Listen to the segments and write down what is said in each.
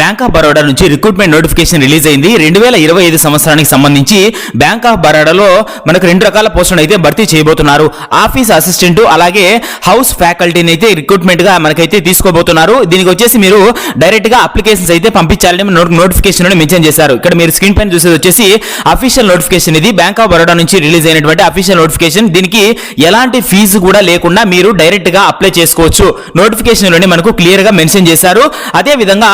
Bank of Baroda నుంచి recruitment notification release అయింది. రెండు వేల ఇరవై ఐదు సంవత్సరానికి సంబంధించి బ్యాంక్ ఆఫ్ బరోడాలో మనకు రెండు రకాల పోస్టులను అయితే భర్తీ చేయబోతున్నారు. ఆఫీస్ అసిస్టెంట్ అలాగే హౌస్ ఫ్యాకల్టీని అయితే రిక్రూట్మెంట్గా మనకైతే తీసుకోబోతున్నారు. దీనికి వచ్చేసి మీరు డైరెక్ట్గా అప్లికేషన్స్ అయితే పంపించాలని నోటిఫికేషన్ మెన్షన్ చేశారు. ఇక్కడ మీరు స్క్రీన్ పైన చూసేది వచ్చేసి అఫీషియల్ నోటిఫికేషన్ ఇది. బ్యాంక్ ఆఫ్ బరోడా నుంచి రిలీజ్ అయినటువంటి అఫీషియల్ నోటిఫికేషన్ దీనికి ఎలాంటి ఫీజు కూడా లేకుండా మీరు డైరెక్ట్గా అప్లై చేసుకోవచ్చు. నోటిఫికేషన్ మనకు క్లియర్గా మెన్షన్ చేశారు. అదే విధంగా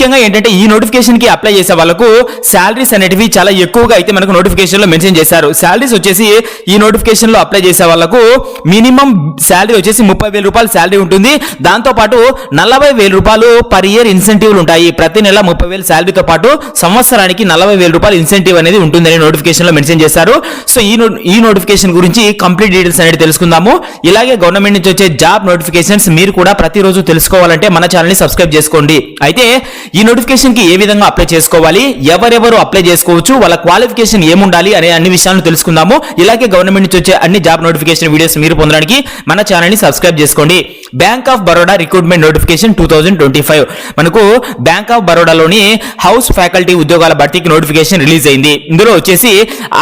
ముఖ్యంగా ఏంటంటే ఈ నోటిఫికేషన్కి అప్లై చేసే వాళ్ళకు శాలరీస్ అనేటివి చాలా ఎక్కువగా అయితే మనకు నోటిఫికేషన్లో మెన్షన్ చేశారు. శాలరీస్ వచ్చేసి ఈ నోటిఫికేషన్లో అప్లై చేసే వాళ్ళకు మినిమం శాలరీ వచ్చేసి ముప్పై వేల రూపాయలు శాలరీ ఉంటుంది. దాంతో పాటు నలభై వేల రూపాయలు పర్ ఇయర్ ఇన్సెంటివ్లు ఉంటాయి. ప్రతి నెల ముప్పై వేల శాలరీతో పాటు సంవత్సరానికి నలభై వేల రూపాయలు ఇన్సెంటివ్ అనేది ఉంటుందని నోటిఫికేషన్లో మెన్షన్ చేశారు. సో ఈ ఈ నోటిఫికేషన్ గురించి కంప్లీట్ డీటెయిల్స్ అనేది తెలుసుకుందాము. ఇలాగే గవర్నమెంట్ నుంచి వచ్చే జాబ్ నోటిఫికేషన్స్ మీరు కూడా ప్రతిరోజు తెలుసుకోవాలంటే మన ఛానల్ని సబ్స్క్రైబ్ చేసుకోండి. అయితే ఈ నోటిఫికేషన్కి ఏ విధంగా అప్లై చేసుకోవాలి ఎవరెవరు అప్లై చేసుకోవచ్చు వాళ్ళ క్వాలిఫికేషన్ ఏముండాలి అనే అన్ని విషయాలను తెలుసుకుందాము. ఇలాగే గవర్నమెంట్ నుంచి వచ్చే అన్ని జాబ్ నోటిఫికేషన్ వీడియోస్ మీరు పొందడానికి మన ఛానల్ని సబ్స్క్రైబ్ చేసుకోండి. Bank of Baroda recruitment notification two thousand twenty five మనకు బ్యాంక్ ఆఫ్ బరోడాలోని హౌస్ ఫ్యాకల్టీ ఉద్యోగాల భర్తీకి నోటిఫికేషన్ రిలీజ్ అయింది. ఇందులో వచ్చేసి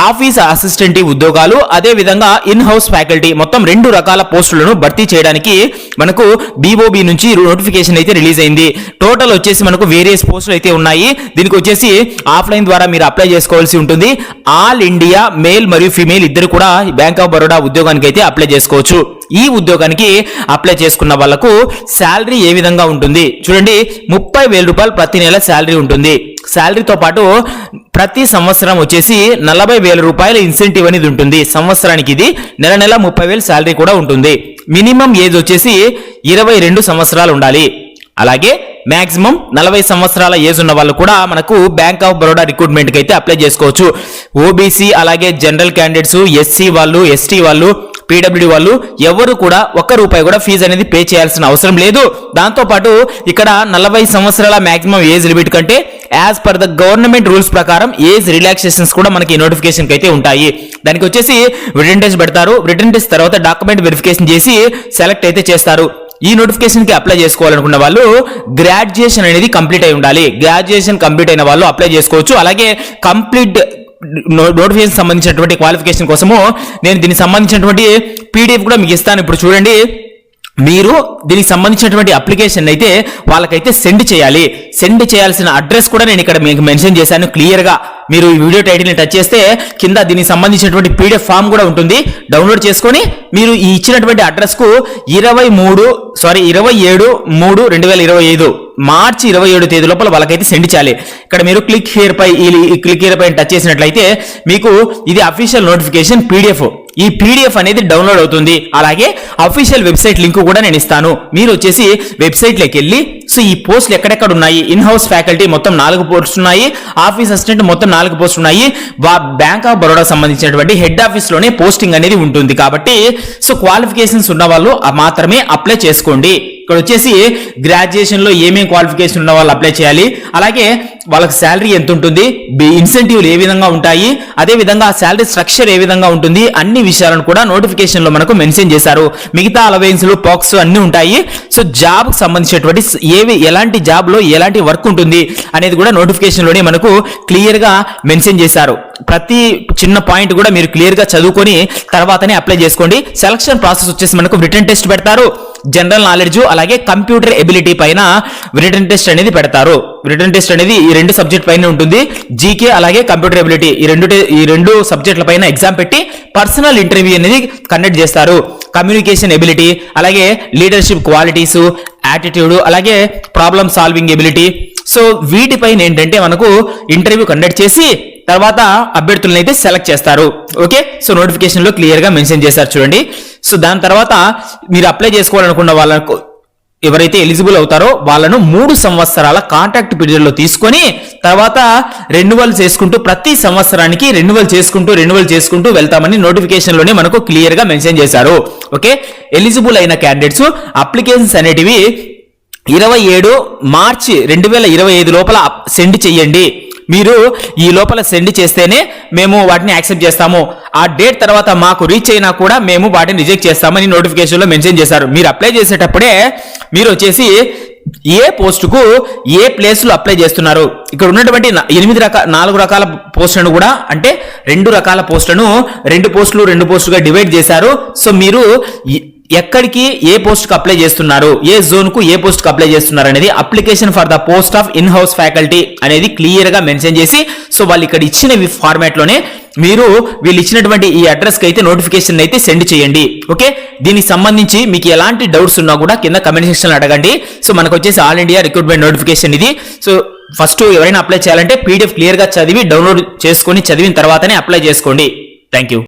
ఆఫీస్ అసిస్టెంట్ ఉద్యోగాలు అదే విధంగా ఇన్ హౌస్ ఫ్యాకల్టీ మొత్తం రెండు రకాల పోస్టులను భర్తీ చేయడానికి మనకు బీఓబి నుంచి నోటిఫికేషన్ అయితే రిలీజ్ అయింది. టోటల్ వచ్చేసి మనకు వేరియస్ పోస్టులు అయితే ఉన్నాయి. దీనికి వచ్చేసి ఆఫ్లైన్ ద్వారా మీరు అప్లై చేసుకోవాల్సి ఉంటుంది. ఆల్ ఇండియా మేల్ మరియు ఫిమేల్ ఇద్దరు కూడా బ్యాంక్ ఆఫ్ బరోడా ఉద్యోగానికి అయితే అప్లై చేసుకోవచ్చు. ఈ ఉద్యోగానికి అప్లై చేసుకున్న వాళ్ళకు శాలరీ ఏ విధంగా ఉంటుంది? చూడండి ముప్పై వేల రూపాయలు ప్రతి నెల శాలరీ ఉంటుంది. శాలరీతో పాటు ప్రతి సంవత్సరం వచ్చేసి నలభై వేల రూపాయల ఇన్సెంటివ్ అనేది ఉంటుంది. సంవత్సరానికి ఇది నెల నెల ముప్పై వేలు శాలరీ కూడా ఉంటుంది. మినిమం ఏజ్ వచ్చేసి ఇరవై రెండు సంవత్సరాలు ఉండాలి. అలాగే మాక్సిమం నలభై సంవత్సరాల ఏజ్ ఉన్న వాళ్ళు కూడా మనకు బ్యాంక్ ఆఫ్ బరోడా రిక్రూట్మెంట్కి అయితే అప్లై చేసుకోవచ్చు. ఓబీసీ అలాగే జనరల్ క్యాండిడేట్స్ ఎస్సీ వాళ్ళు ఎస్టీ వాళ్ళు పీడబ్ల్యూడి వాళ్ళు ఎవరు కూడా ఒక్క రూపాయి కూడా ఫీజు అనేది పే చేయాల్సిన అవసరం లేదు. దాంతో పాటు ఇక్కడ నలభై సంవత్సరాల మాక్సిమం ఏజ్ లిమిట్ కంటే as per the government rules ప్రకారం ఏజ్ రిలాక్సేషన్స్ కూడా మనకి నోటిఫికేషన్కి అయితే ఉంటాయి. దానికి వచ్చేసి రిటర్న్ టెస్ట్ పెడతారు. రిటర్న్ టెస్ట్ తర్వాత డాక్యుమెంట్ వెరిఫికేషన్ చేసి సెలెక్ట్ అయితే చేస్తారు. ఈ నోటిఫికేషన్కి అప్లై చేసుకోవాలనుకున్న వాళ్ళు గ్రాడ్యుయేషన్ అనేది కంప్లీట్ అయి ఉండాలి. గ్రాడ్యుయేషన్ కంప్లీట్ అయిన వాళ్ళు అప్లై చేసుకోవచ్చు. అలాగే కంప్లీట్ నోటిఫికేషన్ సంబంధించినటువంటి క్వాలిఫికేషన్ కోసము నేను దీనికి సంబంధించినటువంటి పీడిఎఫ్ కూడా మీకు ఇస్తాను. ఇప్పుడు చూడండి. మీరు దీనికి సంబంధించినటువంటి అప్లికేషన్ అయితే వాళ్ళకైతే సెండ్ చేయాలి. సెండ్ చేయాల్సిన అడ్రస్ కూడా నేను ఇక్కడ మీకు మెన్షన్ చేశాను క్లియర్గా మీరు ఈ వీడియో టైటిల్ని టచ్ చేస్తే కింద దీనికి సంబంధించినటువంటి పీడిఎఫ్ ఫామ్ కూడా ఉంటుంది. డౌన్లోడ్ చేసుకొని మీరు ఈ ఇచ్చినటువంటి అడ్రస్కు ఇరవై మూడు సారీ ఇరవై ఏడు మూడు రెండు వేల ఇరవై ఐదు మార్చి ఇరవై ఏడు తేదీ లోపల వాళ్ళకైతే సెండ్ చేయాలి. ఇక్కడ మీరు క్లిక్ హియర్ పై ఈ క్లిక్ హియర్ పై టచ్ చేసినట్లయితే మీకు ఇది అఫీషియల్ నోటిఫికేషన్ పీడిఎఫ్ ఈ పీడిఎఫ్ అనేది డౌన్లోడ్ అవుతుంది. అలాగే అఫీషియల్ వెబ్సైట్ లింక్ కూడా నేను ఇస్తాను. మీరు వచ్చేసి వెబ్సైట్లోకి వెళ్ళి సో ఈ పోస్టులు ఎక్కడెక్కడ ఉన్నాయి? ఇన్ హౌస్ ఫ్యాకల్టీ మొత్తం నాలుగు పోస్టులు ఉన్నాయి. ఆఫీస్ అసిస్టెంట్ మొత్తం నాలుగు పోస్టులు ఉన్నాయి. బ్యాంక్ ఆఫ్ బరోడా సంబంధించినటువంటి హెడ్ ఆఫీస్లోనే పోస్టింగ్ అనేది ఉంటుంది. కాబట్టి సో క్వాలిఫికేషన్స్ ఉన్న వాళ్ళు మాత్రమే అప్లై చేసుకోండి. ఇక్కడ వచ్చేసి గ్రాడ్యుయేషన్లో ఏమేం క్వాలిఫికేషన్ ఉన్న వాళ్ళు అప్లై చేయాలి. అలాగే వాళ్ళకి శాలరీ ఎంత ఉంటుంది ఇన్సెంటివ్లు ఏ విధంగా ఉంటాయి అదే విధంగా శాలరీ స్ట్రక్చర్ ఏ విధంగా ఉంటుంది అన్ని విషయాలను కూడా నోటిఫికేషన్లో మనకు మెన్షన్ చేశారు. మిగతా అలవెన్స్లు పాక్స్ అన్ని ఉంటాయి. సో జాబ్ సంబంధించినటువంటి ఏవి ఎలాంటి జాబ్లో ఎలాంటి వర్క్ ఉంటుంది అనేది కూడా నోటిఫికేషన్లోనే మనకు క్లియర్గా మెన్షన్ చేశారు. ప్రతి చిన్న పాయింట్ కూడా మీరు క్లియర్గా చదువుకొని తర్వాతనే అప్లై చేసుకోండి. సెలక్షన్ ప్రాసెస్ వచ్చేసి మనకు రిటర్న్ టెస్ట్ పెడతారు. జనరల్ నాలెడ్జ్ అలాగే కంప్యూటర్ ఎబిలిటీ పైన రిటర్న్ టెస్ట్ అనేది పెడతారు. రిటర్న్ టెస్ట్ అనేది ఈ రెండు సబ్జెక్ట్ పైన ఉంటుంది. జీకే అలాగే కంప్యూటర్ ఎబిలిటీ ఈ రెండు ఈ రెండు సబ్జెక్టుల పైన ఎగ్జామ్ పెట్టి పర్సనల్ ఇంటర్వ్యూ అనేది కండక్ట్ చేస్తారు. కమ్యూనికేషన్ ఎబిలిటీ అలాగే లీడర్షిప్ క్వాలిటీస్ యాటిట్యూడ్ అలాగే ప్రాబ్లమ్ సాల్వింగ్ ఎబిలిటీ సో వీటిపైన ఏంటంటే మనకు ఇంటర్వ్యూ కండక్ట్ చేసి తర్వాత అభ్యర్థులను అయితే సెలెక్ట్ చేస్తారు. ఓకే సో నోటిఫికేషన్లో క్లియర్గా మెన్షన్ చేశారు చూడండి. సో దాని తర్వాత మీరు అప్లై చేసుకోవాలనుకున్న వాళ్ళకు ఎవరైతే ఎలిజిబుల్ అవుతారో వాళ్ళను మూడు సంవత్సరాల కాంట్రాక్ట్ పీరియడ్లో తీసుకొని తర్వాత రెన్యువల్ చేసుకుంటూ ప్రతి సంవత్సరానికి రెన్యువల్ చేసుకుంటూ రెన్యువల్ చేసుకుంటూ వెళ్తామని నోటిఫికేషన్లోనే మనకు క్లియర్గా మెన్షన్ చేశారు. ఓకే ఎలిజిబుల్ అయిన క్యాండిడేట్స్ అప్లికేషన్స్ అనేటివి ఇరవై ఏడు మార్చి రెండు వేల ఇరవై ఐదు లోపల సెండ్ చెయ్యండి మీరు ఈ లోపల సెండ్ చేస్తేనే మేము వాటిని యాక్సెప్ట్ చేస్తాము. ఆ డేట్ తర్వాత మాకు రీచ్ అయినా కూడా మేము వాటిని రిజెక్ట్ చేస్తామని నోటిఫికేషన్లో మెన్షన్ చేశారు. మీరు అప్లై చేసేటప్పుడే మీరు వచ్చేసి ఏ పోస్టుకు ఏ ప్లేస్లో అప్లై చేస్తున్నారు. ఇక్కడ ఉన్నటువంటి ఎనిమిది రకాల నాలుగు రకాల పోస్టులను కూడా అంటే రెండు రకాల పోస్టులను రెండు పోస్టులు రెండు పోస్టులుగా డివైడ్ చేశారు. సో మీరు ఎక్కడికి ఏ పోస్ట్కి అప్లై చేస్తున్నారు? ఏ జోన్కు ఏ పోస్ట్కి అప్లై చేస్తున్నారు అనేది application for the post of in house faculty అనేది క్లియర్గా మెన్షన్ చేసి సో వాళ్ళు ఇక్కడ ఇచ్చిన ఫార్మాట్లోనే మీరు వీళ్ళు ఇచ్చినటువంటి ఈ అడ్రస్కి అయితే నోటిఫికేషన్ అయితే సెండ్ చేయండి. ఓకే? దీనికి సంబంధించి మీకు ఎలాంటి డౌట్స్ ఉన్నా కూడా కింద కమెంట్ సెక్షన్లో అడగండి. సో మనకు వచ్చేసి ఆల్ ఇండియా రిక్రూట్మెంట్ నోటిఫికేషన్ ఇది. సో ఫస్ట్ ఎవరైనా అప్లై చేయాలంటే పీడిఎఫ్ క్లియర్గా చదివి డౌన్లోడ్ చేసుకొని చదివిన తర్వాతనే అప్లై చేసుకోండి. Thank you